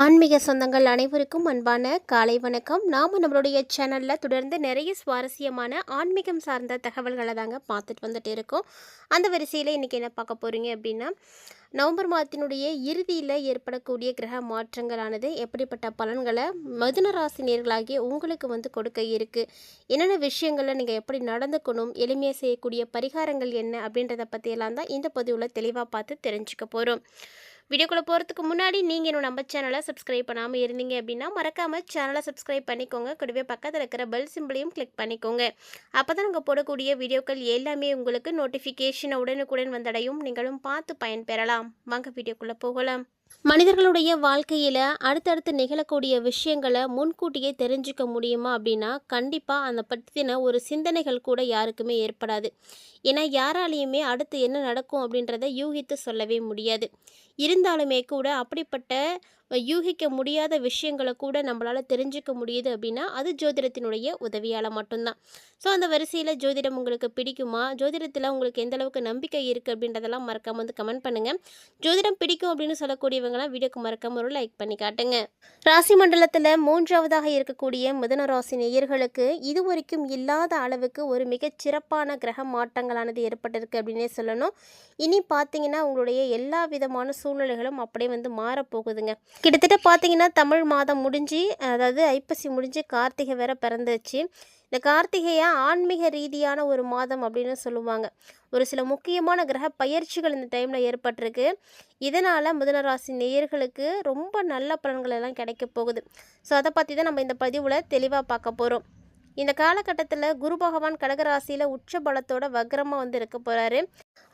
ஆன்மீக சொந்தங்கள் அனைவருக்கும் அன்பான காலை வணக்கம். நாம் நம்மளுடைய சேனலில் தொடர்ந்து நிறைய சுவாரஸ்யமான ஆன்மீகம் சார்ந்த தகவல்களை தாங்க பார்த்துட்டு வந்துட்டு இருக்கோம். அந்த வரிசையில் இன்றைக்கி என்ன பார்க்க போகிறீங்க அப்படின்னா நவம்பர் மாதத்தினுடைய இறுதியில் ஏற்படக்கூடிய கிரக மாற்றங்களானது எப்படிப்பட்ட பலன்களை மதுன ராசி நேர்களாகிய உங்களுக்கு வந்து கொடுக்க இருக்குது என்னென்ன விஷயங்களில் நீங்கள் எப்படி நடந்துக்கணும் எளிமையாக செய்யக்கூடிய பரிகாரங்கள் என்ன அப்படின்றத பற்றியெல்லாம் தான் இந்த பதிவில் தெளிவாக பார்த்து தெரிஞ்சுக்க போகிறோம் வீடியோக்குள்ளே போகிறதுக்கு முன்னாடி நீங்கள் இன்னும் நம்ம சேனலை சப்ஸ்கிரைப் பண்ணாமல் இருந்தீங்க அப்படின்னா மறக்காமல் சேனலை சப்ஸ்கிரைப் பண்ணிக்கோங்க. கூடவே பக்கத்தில் இருக்கிற பெல் சிம்பிளையும் கிளிக் பண்ணிக்கோங்க. அப்போ தான் நாங்கள் போடக்கூடிய வீடியோக்கள் எல்லாமே உங்களுக்கு நோட்டிஃபிகேஷனை உடனுக்குடன் வந்தடையும். நீங்களும் பார்த்து பயன்பெறலாம். வாங்க வீடியோக்குள்ளே போகலாம். மனிதர்களுடைய வாழ்க்கையில் அடுத்தடுத்து நிகழக்கூடிய விஷயங்களை முன்கூட்டியே தெரிஞ்சுக்க முடியுமா அப்படின்னா கண்டிப்பாக அந்த பற்றின ஒரு சிந்தனைகள் கூட யாருக்குமே ஏற்படாது. ஏன்னா யாராலையுமே அடுத்து என்ன நடக்கும் அப்படின்றத யூகித்து சொல்லவே முடியாது. இருந்தாலுமே கூட அப்படிப்பட்ட யூகிக்க முடியாத விஷயங்களை கூட நம்மளால் தெரிஞ்சுக்க முடியுது அப்படின்னா அது ஜோதிடத்தினுடைய உதவியால் மட்டும்தான். ஸோ அந்த வரிசையில் ஜோதிடம் உங்களுக்கு பிடிக்குமா? ஜோதிடத்தில் உங்களுக்கு எந்த அளவுக்கு நம்பிக்கை இருக்குது அப்படின்றதெல்லாம் மறக்காமல் வந்து கமெண்ட் பண்ணுங்கள் ஜோதிடம் பிடிக்கும் அப்படின்னு சொல்லக்கூடியவங்களாம் வீடியோக்கு மறக்காமல் ஒரு லைக் பண்ணி காட்டுங்க. ராசி மண்டலத்தில் மூன்றாவதாக இருக்கக்கூடிய மிதன ராசி நேயர்களுக்கு இதுவரைக்கும் இல்லாத அளவுக்கு ஒரு மிகச் சிறப்பான கிரக மாற்றங்களானது ஏற்பட்டிருக்கு அப்படின்னே சொல்லணும். இனி பார்த்தீங்கன்னா உங்களுடைய எல்லா விதமான சூழ்நிலைகளும் அப்படியே வந்து மாறப்போகுதுங்க. கிட்டத்தட்ட பார்த்தீங்கன்னா தமிழ் மாதம் முடிஞ்சு அதாவது ஐப்பசி முடிஞ்சு கார்த்திகை வேற பிறந்துச்சு இந்த கார்த்திகையை ஆன்மீக ரீதியான ஒரு மாதம் அப்படின்னு சொல்லுவாங்க. ஒரு சில முக்கியமான கிரக பயிற்சிகள் இந்த டைமில் ஏற்பட்டிருக்கு. இதனால் மிதனராசி நேயர்களுக்கு ரொம்ப நல்ல பலன்கள் எல்லாம் கிடைக்க போகுது. ஸோ அதை பற்றி தான் நம்ம இந்த பதிவில் தெளிவாக பார்க்க போகிறோம் இந்த காலகட்டத்தில் குரு பகவான் கடகராசியில் உச்ச பலத்தோட வக்ரமாக வந்து இருக்க போகிறாரு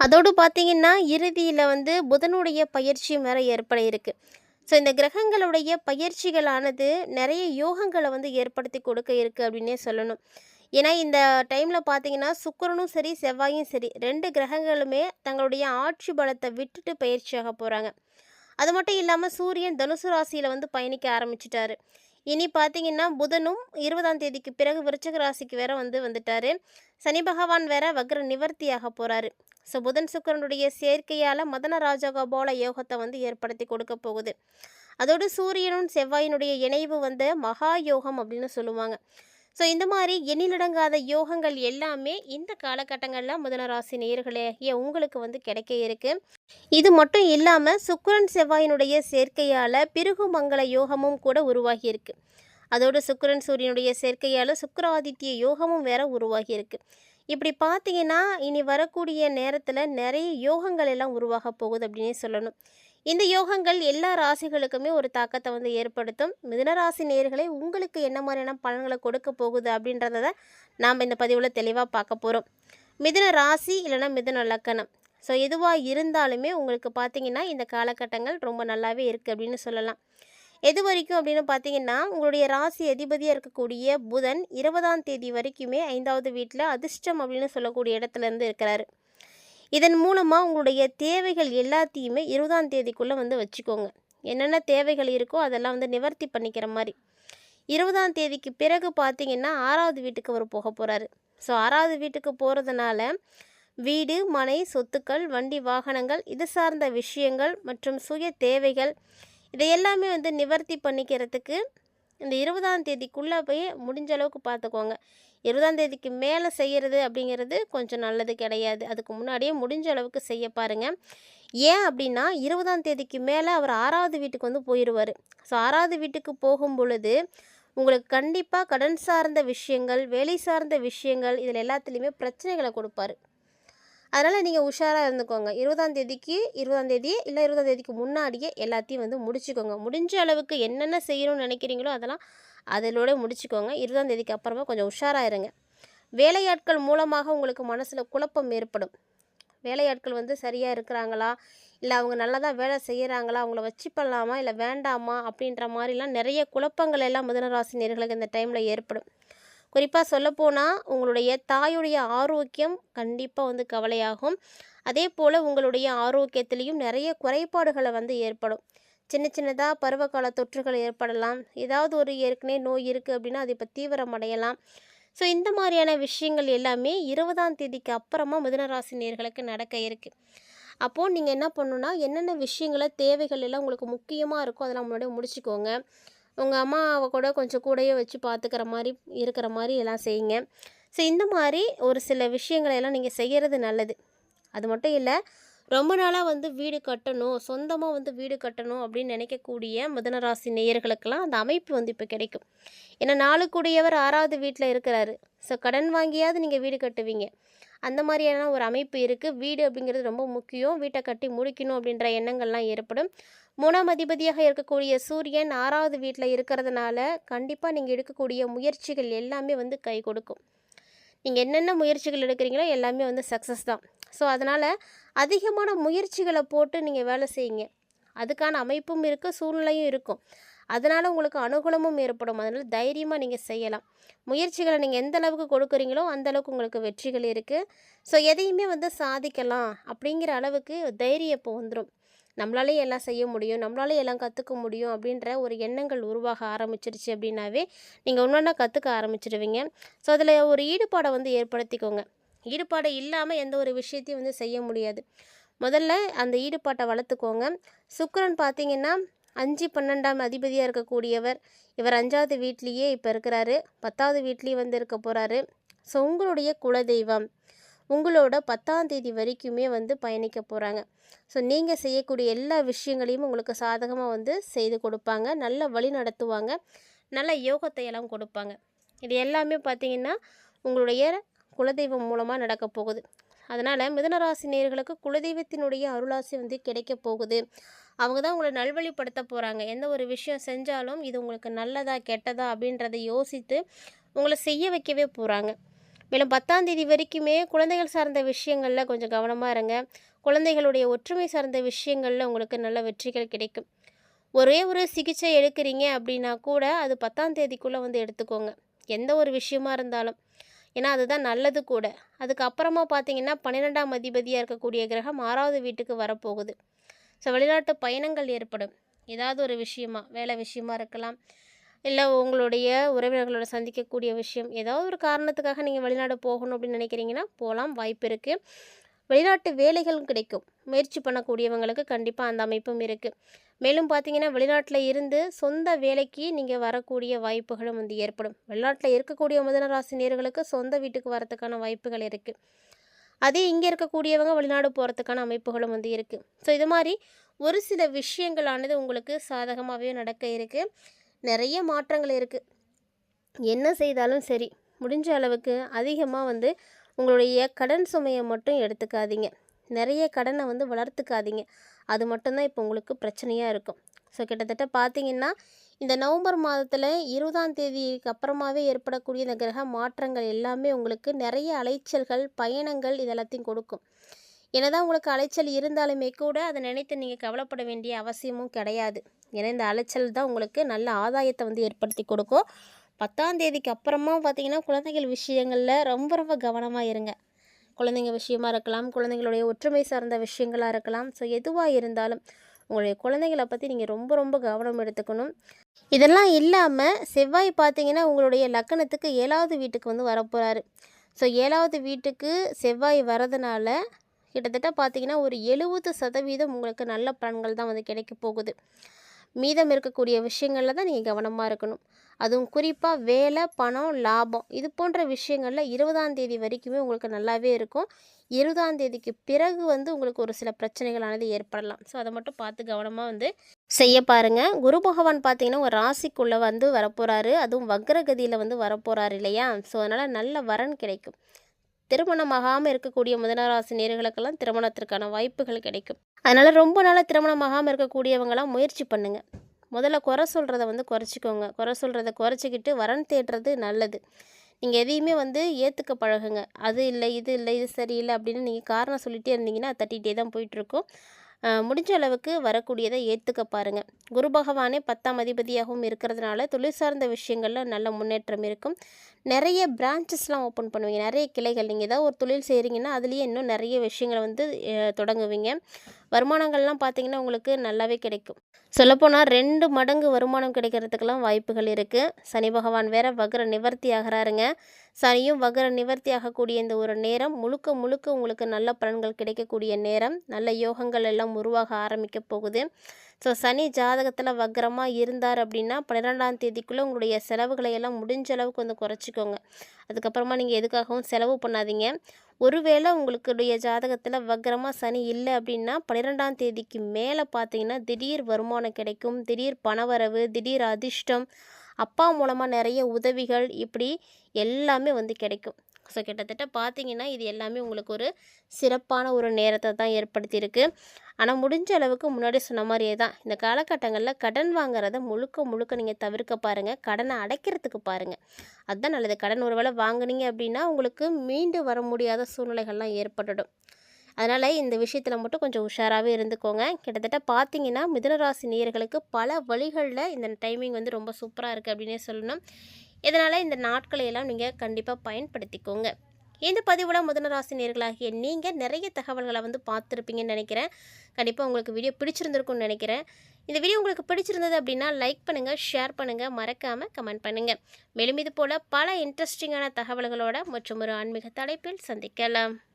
அதோடு பார்த்தீங்கன்னா இறுதியில் வந்து புதனுடைய பயிற்சியும் வேற ஏற்பட இருக்கு. ஸோ இந்த கிரகங்களுடைய பயிற்சிகளானது நிறைய யோகங்களை வந்து ஏற்படுத்தி கொடுக்க இருக்குது அப்படின்னே சொல்லணும். ஏன்னா இந்த டைமில் பார்த்தீங்கன்னா சுக்கரனும் சரி செவ்வாயும் சரி ரெண்டு கிரகங்களுமே தங்களுடைய ஆட்சி பலத்தை விட்டுட்டு பயிற்சியாக போகிறாங்க அது மட்டும் இல்லாமல் சூரியன் தனுசு ராசியில் வந்து பயணிக்க ஆரம்பிச்சிட்டாரு. இனி பார்த்தீங்கன்னா புதனும் இருபதாம் தேதிக்கு பிறகு விருச்சக ராசிக்கு வேற வந்து வந்துட்டாரு. சனி பகவான் வேற வக்ர நிவர்த்தியாக போகிறாரு ஸோ புதன் சுக்கரனுடைய சேர்க்கையால் மதன ராஜகோபால யோகத்தை வந்து ஏற்படுத்தி கொடுக்க போகுது. அதோடு சூரியனும் செவ்வாயினுடைய இணைவு வந்து மகா யோகம் அப்படின்னு சொல்லுவாங்க. ஸோ இந்த மாதிரி எண்ணிலடங்காத யோகங்கள் எல்லாமே இந்த காலகட்டங்களில் முதலராசி நேயர்களே ஏன் உங்களுக்கு வந்து கிடைக்க இருக்கு. இது மட்டும் இல்லாமல் சுக்கரன் செவ்வாயினுடைய சேர்க்கையால் பிருகுமங்கல யோகமும் கூட உருவாகியிருக்கு அதோடு சுக்கரன் சூரியனுடைய சேர்க்கையால் சுக்கராதித்ய யோகமும் வேற உருவாகியிருக்கு இப்படி பார்த்தீங்கன்னா இனி வரக்கூடிய நேரத்தில் நிறைய யோகங்கள் எல்லாம் உருவாக போகுது அப்படின்னே சொல்லணும். இந்த யோகங்கள் எல்லா ராசிகளுக்குமே ஒரு தாக்கத்தை வந்து ஏற்படுத்தும். மிதனராசி நேர்களை உங்களுக்கு என்ன மாதிரியான பலன்களை கொடுக்க போகுது அப்படின்றத நாம் இந்த பதிவில் தெளிவாக பார்க்க போகிறோம் மிதுன ராசி இல்லைன்னா மிதுன லக்கணம். ஸோ எதுவாக இருந்தாலுமே உங்களுக்கு பார்த்தீங்கன்னா இந்த காலகட்டங்கள் ரொம்ப நல்லாவே இருக்குது அப்படின்னு சொல்லலாம். எது வரைக்கும் அப்படின்னு பார்த்தீங்கன்னா உங்களுடைய ராசி அதிபதியாக இருக்கக்கூடிய புதன் இருபதாம் தேதி வரைக்குமே ஐந்தாவது வீட்டில் அதிர்ஷ்டம் அப்படின்னு சொல்லக்கூடிய இடத்துலேருந்து இருக்கிறாரு. இதன் மூலமாக உங்களுடைய தேவைகள் எல்லாத்தையுமே இருபதாம் தேதிக்குள்ளே வந்து வச்சுக்கோங்க. என்னென்ன தேவைகள் இருக்கோ அதெல்லாம் வந்து நிவர்த்தி பண்ணிக்கிற மாதிரி. இருபதாம் தேதிக்கு பிறகு பார்த்தீங்கன்னா ஆறாவது வீட்டுக்கு அவர் போக போகிறாரு ஸோ ஆறாவது வீட்டுக்கு போகிறதுனால வீடு மனை சொத்துக்கள் வண்டி வாகனங்கள் இது சார்ந்த விஷயங்கள் மற்றும் சுய தேவைகள் இதை எல்லாமே வந்து நிவர்த்தி பண்ணிக்கிறதுக்கு இந்த இருபதாம் தேதிக்குள்ளே போய் முடிஞ்ச அளவுக்கு பார்த்துக்கோங்க இருபதாம் தேதிக்கு மேலே செய்கிறது அப்படிங்கிறது கொஞ்சம் நல்லது கிடையாது. அதுக்கு முன்னாடியே முடிஞ்ச அளவுக்கு செய்ய பாருங்கள் ஏன் அப்படின்னா இருபதாம் தேதிக்கு மேலே அவர் ஆறாவது வீட்டுக்கு வந்து போயிடுவார் ஸோ ஆறாவது வீட்டுக்கு போகும் பொழுது உங்களுக்கு கண்டிப்பாக கடன் சார்ந்த விஷயங்கள் வேலை சார்ந்த விஷயங்கள் இதில் எல்லாத்துலேயுமே பிரச்சனைகளை கொடுப்பாரு. அதனால் நீங்கள் உஷாராக இருந்துக்கோங்க. இருபதாம் தேதிக்கு இருபதாம் தேதி இல்லை இருபதாம் தேதிக்கு முன்னாடியே எல்லாத்தையும் வந்து முடிச்சுக்கோங்க. முடிஞ்ச அளவுக்கு என்னென்ன செய்யணும்னு நினைக்கிறீங்களோ அதெல்லாம் அதிலோட முடிச்சுக்கோங்க. இருபதாம் தேதிக்கு அப்புறமா கொஞ்சம் உஷாராக இருங்க. வேலையாட்கள் மூலமாக உங்களுக்கு மனசில் குழப்பம் ஏற்படும். வேலையாட்கள் வந்து சரியாக இருக்கிறாங்களா? இல்லை அவங்க நல்லா தான் வேலை செய்கிறாங்களா அவங்கள வச்சு பண்ணலாமா இல்லை வேண்டாமா? அப்படின்ற மாதிரிலாம் நிறைய குழப்பங்கள் எல்லாம் மிதனராசி நேர்களுக்கு இந்த டைமில் ஏற்படும். குறிப்பாக சொல்லப்போனால் உங்களுடைய தாயுடைய ஆரோக்கியம் கண்டிப்பாக வந்து கவலையாகும். அதே போல் உங்களுடைய ஆரோக்கியத்திலையும் நிறைய குறைபாடுகளை வந்து ஏற்படும். சின்ன சின்னதாக பருவகால தொற்றுகள் ஏற்படலாம். ஏதாவது ஒரு ஏற்கனவே நோய் இருக்குது அப்படின்னா அது இப்போ தீவிரமடையலாம் ஸோ இந்த மாதிரியான விஷயங்கள் எல்லாமே இருபதாம் தேதிக்கு அப்புறமா மிதனராசி நேர்களுக்கு நடக்க இருக்குது அப்போது நீங்கள் என்ன பண்ணணுன்னா என்னென்ன விஷயங்கள தேவைகள் எல்லாம் உங்களுக்கு முக்கியமாக இருக்கோ அதெல்லாம் முன்னாடி முடிச்சுக்கோங்க. உங்கள் அம்மாவை கூட கொஞ்சம் கூடயே வச்சு பார்த்துக்கிற மாதிரி இருக்கிற மாதிரி எல்லாம் செய்யுங்க. ஸோ இந்த மாதிரி ஒரு சில விஷயங்களை எல்லாம் நீங்கள் செய்கிறது நல்லது. அது மட்டும் இல்லை ரொம்ப நாளாக வந்து வீடு கட்டணும் சொந்தமாக வந்து வீடு கட்டணும் அப்படின்னு நினைக்கக்கூடிய மிதனராசி நேயர்களுக்கெல்லாம் அந்த அமைப்பு வந்து இப்போ கிடைக்கும். ஏன்னா நாளுக்குடையவர் ஆறாவது வீட்டில் இருக்கிறாரு. ஸோ கடன் வாங்கியாவது நீங்கள் வீடு கட்டுவீங்க. அந்த மாதிரியான ஒரு அமைப்பு இருக்குது வீடு அப்படிங்கிறது ரொம்ப முக்கியம். வீட்டை கட்டி முடிக்கணும் அப்படின்ற எண்ணங்கள்லாம் ஏற்படும். மூணாம் அதிபதியாக இருக்கக்கூடிய சூரியன் ஆறாவது வீட்டில் இருக்கிறதுனால கண்டிப்பாக நீங்கள் எடுக்கக்கூடிய முயற்சிகள் எல்லாமே வந்து கை கொடுக்கும். நீங்கள் என்னென்ன முயற்சிகள் எடுக்கிறீங்களோ எல்லாமே வந்து சக்ஸஸ் தான். ஸோ அதனால் அதிகமான முயற்சிகளை போட்டு நீங்கள் வேலை செய்யுங்க. அதுக்கான அமைப்பும் இருக்குது சூழ்நிலையும் இருக்கும். அதனால் உங்களுக்கு அனுகூலமும் ஏற்படும். அதனால் தைரியமாக நீங்கள் செய்யலாம். முயற்சிகளை நீங்கள் எந்த அளவுக்கு கொடுக்குறீங்களோ அந்த அளவுக்கு உங்களுக்கு வெற்றிகள் இருக்குது ஸோ எதையுமே வந்து சாதிக்கலாம் அப்படிங்கிற அளவுக்கு தைரியம் இப்போ வந்துடும் நம்மளாலே எல்லாம் செய்ய முடியும் நம்மளாலே எல்லாம் கற்றுக்க முடியும் அப்படின்ற ஒரு எண்ணங்கள் உருவாக ஆரம்பிச்சிருச்சு அப்படின்னாவே நீங்கள் ஒன்றா கற்றுக்க ஆரம்பிச்சிடுவீங்க ஸோ அதில் ஒரு ஈடுபாடை வந்து ஏற்படுத்திக்கோங்க. ஈடுபாடு இல்லாமல் எந்த ஒரு விஷயத்தையும் வந்து செய்ய முடியாது. முதல்ல அந்த ஈடுபாட்டை வளர்த்துக்கோங்க. சுக்கரன் பார்த்தீங்கன்னா அஞ்சு பன்னெண்டாம் அதிபதியாக இருக்கக்கூடியவர். இவர் அஞ்சாவது வீட்லேயே இப்போ இருக்கிறாரு. பத்தாவது வீட்லேயும் வந்து இருக்க போகிறாரு ஸோ உங்களுடைய குலதெய்வம். உங்களோட பத்தாம் தேதி வரைக்குமே வந்து பயணிக்க போகிறாங்க ஸோ நீங்கள் செய்யக்கூடிய எல்லா விஷயங்களையும் உங்களுக்கு சாதகமாக வந்து செய்து கொடுப்பாங்க. நல்ல வழி நடத்துவாங்க. நல்ல யோகத்தை எல்லாம் கொடுப்பாங்க. இது எல்லாமே பார்த்தீங்கன்னா உங்களுடைய குலதெய்வம் மூலமாக நடக்க போகுது. அதனால் மிதனராசி நேர்களுக்கு குலதெய்வத்தினுடைய அருளாசி வந்து கிடைக்க போகுது. அவங்க தான் உங்களை நல்வழிப்படுத்த போகிறாங்க எந்த ஒரு விஷயம் செஞ்சாலும் இது உங்களுக்கு நல்லதா கெட்டதா அப்படின்றத யோசித்து உங்களை செய்ய வைக்கவே போகிறாங்க மேலும் பத்தாம் தேதி வரைக்குமே குழந்தைகள் சார்ந்த விஷயங்களில் கொஞ்சம் கவனமாக இருங்க. குழந்தைகளுடைய ஒற்றுமை சார்ந்த விஷயங்களில் உங்களுக்கு நல்ல வெற்றிகள் கிடைக்கும். ஒரே ஒரு சிகிச்சை எடுக்கிறீங்க அப்படின்னா கூட அது பத்தாம் தேதிக்குள்ளே வந்து எடுத்துக்கோங்க. எந்த ஒரு விஷயமா இருந்தாலும். ஏன்னா அதுதான் நல்லது கூட. அதுக்கப்புறமா பார்த்தீங்கன்னா பன்னிரெண்டாம் அதிபதியாக இருக்கக்கூடிய கிரகம் ஆறாவது வீட்டுக்கு வரப்போகுது. ஸோ வெளிநாட்டு பயணங்கள் ஏற்படும். ஏதாவது ஒரு விஷயமா வேலை விஷயமா இருக்கலாம். இல்லை உங்களுடைய உறவினர்களோட சந்திக்கக்கூடிய விஷயம் ஏதாவது ஒரு காரணத்துக்காக நீங்கள் வெளிநாடு போகணும் அப்படின்னு நினைக்கிறீங்கன்னா போகலாம் வாய்ப்பு இருக்குது வெளிநாட்டு வேலைகளும் கிடைக்கும். முயற்சி பண்ணக்கூடியவங்களுக்கு கண்டிப்பாக அந்த அமைப்பும் இருக்குது மேலும் பார்த்தீங்கன்னா வெளிநாட்டில் இருந்து சொந்த வேலைக்கு நீங்கள் வரக்கூடிய வாய்ப்புகளும் வந்து ஏற்படும். வெளிநாட்டில் இருக்கக்கூடிய மிதனராசி நேர்களுக்கு சொந்த வீட்டுக்கு வரத்துக்கான வாய்ப்புகள் இருக்குது அதே இங்கே இருக்கக்கூடியவங்க வெளிநாடு போகிறதுக்கான அமைப்புகளும் வந்து இருக்குது ஸோ இது மாதிரி ஒரு சில விஷயங்களானது உங்களுக்கு சாதகமாகவே நடக்க இருக்குது நிறைய மாற்றங்கள் இருக்குது என்ன செய்தாலும் சரி முடிஞ்ச அளவுக்கு அதிகமாக வந்து உங்களுடைய கடன் சுமையை மட்டும் எடுத்துக்காதீங்க. நிறைய கடனை வந்து வளர்த்துக்காதீங்க. அது மட்டும்தான் இப்போ உங்களுக்கு பிரச்சனையாக இருக்கும். ஸோ கிட்டத்தட்ட பார்த்தீங்கன்னா இந்த நவம்பர் மாதத்தில் இருபதாம் தேதிக்கு அப்புறமாவே ஏற்படக்கூடிய இந்த கிரக மாற்றங்கள் எல்லாமே உங்களுக்கு நிறைய அலைச்சல்கள் பயணங்கள் இதெல்லாத்தையும் கொடுக்கும். என்னதான் உங்களுக்கு அலைச்சல் இருந்தாலுமே கூட அதை நினைத்து நீங்கள் கவலைப்பட வேண்டிய அவசியமும் கிடையாது. ஏன்னா இந்த அலைச்சல் தான் உங்களுக்கு நல்ல ஆதாயத்தை வந்து ஏற்படுத்தி கொடுக்கும். பத்தாம் தேதிக்கு அப்புறமா பார்த்தீங்கன்னா குழந்தைகள் விஷயங்களில் ரொம்ப ரொம்ப கவனமாக இருங்க. குழந்தைங்க விஷயமா இருக்கலாம் குழந்தைங்களுடைய ஒற்றுமை சார்ந்த விஷயங்களாக இருக்கலாம். ஸோ எதுவாக இருந்தாலும் உங்களுடைய குழந்தைகளை பற்றி நீங்கள் ரொம்ப ரொம்ப கவனம் எடுத்துக்கணும். இதெல்லாம் இல்லாமல் செவ்வாய் பார்த்தீங்கன்னா உங்களுடைய லக்கணத்துக்கு ஏழாவது வீட்டுக்கு வந்து வரப்போகிறாரு ஸோ ஏழாவது வீட்டுக்கு செவ்வாய் வரதுனால கிட்டத்தட்ட பார்த்தீங்கன்னா ஒரு எழுபது சதவீதம் உங்களுக்கு நல்ல பலன்கள் தான் வந்து கிடைக்க போகுது. மீதம் இருக்கக்கூடிய விஷயங்களில் தான் நீங்கள் கவனமாக இருக்கணும். அதுவும் குறிப்பாக வேலை பணம் லாபம் இது போன்ற விஷயங்களில் இருபதாம் தேதி வரைக்குமே உங்களுக்கு நல்லாவே இருக்கும். இருபதாம் தேதிக்கு பிறகு வந்து உங்களுக்கு ஒரு சில பிரச்சனைகளானது ஏற்படலாம். ஸோ அதை மட்டும் பார்த்து கவனமாக வந்து செய்ய பாருங்கள் குரு பகவான் பார்த்தீங்கன்னா ஒரு ராசிக்குள்ளே வந்து வரப்போகிறாரு அதுவும் வக்ரகதியில் வந்து வரப்போகிறாரு இல்லையா? ஸோ அதனால் நல்ல வரன் கிடைக்கும். திருமணமாகாமல் இருக்கக்கூடிய மிதனராசி நேர்களுக்கெல்லாம் திருமணத்திற்கான வாய்ப்புகள் கிடைக்கும். அதனால் ரொம்ப நாளாக திருமணமாகாமல் இருக்கக்கூடியவங்களாம் முயற்சி பண்ணுங்கள் முதல்ல குறை சொல்கிறத வந்து குறைச்சிக்கோங்க. குறை சொல்கிறத குறைச்சிக்கிட்டு வரன் தேடுறது நல்லது. நீங்கள் எதையுமே வந்து ஏற்றுக்க பழகுங்க. அது இல்லை இது இல்லை இது சரியில்லை அப்படின்னு நீங்கள் காரணம் சொல்லிகிட்டே இருந்தீங்கன்னா தட்டிகிட்டே தான் போயிட்டுருக்கோம் முடிஞ்ச அளவுக்கு வரக்கூடியதை ஏற்றுக்க பாருங்கள் குரு பகவானே பத்தாம் அதிபதியாகவும் இருக்கிறதுனால தொழில் சார்ந்த விஷயங்களில் நல்ல முன்னேற்றம் இருக்கும். நிறைய பிரான்ச்சஸ்லாம் ஓப்பன் பண்ணுவீங்க. நிறைய கிளைகள். நீங்கள் ஏதாவது ஒரு தொழில் செய்கிறீங்கன்னா அதுலேயே இன்னும் நிறைய விஷயங்களை வந்து தொடங்குவீங்க. வருமானங்கள்லாம் பார்த்தீங்கன்னா உங்களுக்கு நல்லாவே கிடைக்கும். சொல்லப்போனால் ரெண்டு மடங்கு வருமானம் கிடைக்கிறதுக்கெல்லாம் வாய்ப்புகள் இருக்குது சனி பகவான் வேற வக்ர நிவர்த்தி ஆகிறாருங்க. சனியும் வக்ர நிவர்த்தி ஆகக்கூடிய இந்த ஒரு நேரம் முழுக்க முழுக்க உங்களுக்கு நல்ல பலன்கள் கிடைக்கக்கூடிய நேரம். நல்ல யோகங்கள் எல்லாம் உருவாக ஆரம்பிக்க போகுது. ஸோ சனி ஜாதகத்தில் வக்ரமாக இருந்தார் அப்படின்னா பன்னிரெண்டாம் தேதிக்குள்ளே உங்களுடைய செலவுகளை எல்லாம் முடிஞ்ச அளவுக்கு வந்து குறைச்சிக்கோங்க. அதுக்கப்புறமா நீங்கள் எதுக்காகவும் செலவு பண்ணாதீங்க. ஒருவேளை உங்களுடைய ஜாதகத்தில் வக்ரமாக சனி இல்லை அப்படின்னா பன்னிரெண்டாம் தேதிக்கு மேலே பார்த்தீங்கன்னா திடீர் வருமானம் கிடைக்கும் திடீர் பணவரவு திடீர் அதிர்ஷ்டம் அப்பா மூலமாக நிறைய உதவிகள் இப்படி எல்லாமே வந்து கிடைக்கும். ஸோ கிட்டத்தட்ட பார்த்தீங்கன்னா இது எல்லாமே உங்களுக்கு ஒரு சிறப்பான ஒரு நேரத்தை தான் ஏற்படுத்தியிருக்கு. ஆனால் முடிஞ்ச அளவுக்கு முன்னாடி சொன்ன மாதிரியே தான். இந்த காலகட்டங்களில் கடன் வாங்குறத முழுக்க முழுக்க நீங்கள் தவிர்க்க பாருங்கள் கடனை அடைக்கிறதுக்கு பாருங்கள் அதுதான் நல்லது. கடன் ஒரு வேளை வாங்குனீங்க அப்படின்னா உங்களுக்கு மீண்டு வர முடியாத சூழ்நிலைகள்லாம் ஏற்பட்டுடும். அதனால் இந்த விஷயத்தில் மட்டும் கொஞ்சம் உஷாராகவே இருந்துக்கோங்க. கிட்டத்தட்ட பார்த்தீங்கன்னா மிதனராசி நேயர்களுக்கு பல வழிகளில் இந்த டைமிங் வந்து ரொம்ப சூப்பராக இருக்குது அப்படின்னே சொல்லணும். இதனால் இந்த நாட்களையெல்லாம் நீங்கள் கண்டிப்பாக பயன்படுத்திக்கோங்க. இந்த பதிவில் முதனராசி நேர்களாகிய நீங்கள் நிறைய தகவல்களை வந்து பார்த்துருப்பீங்கன்னு நினைக்கிறேன். கண்டிப்பாக உங்களுக்கு வீடியோ பிடிச்சிருந்துருக்கும்னு நினைக்கிறேன். இந்த வீடியோ உங்களுக்கு பிடிச்சிருந்தது அப்படின்னா லைக் பண்ணுங்கள் ஷேர் பண்ணுங்கள் மறக்காமல் கமெண்ட் பண்ணுங்கள் மேலும் இது போல் பல இன்ட்ரெஸ்டிங்கான தகவல்களோட மற்றும் ஒரு ஆன்மீக தலைப்பில் சந்திக்கலாம்.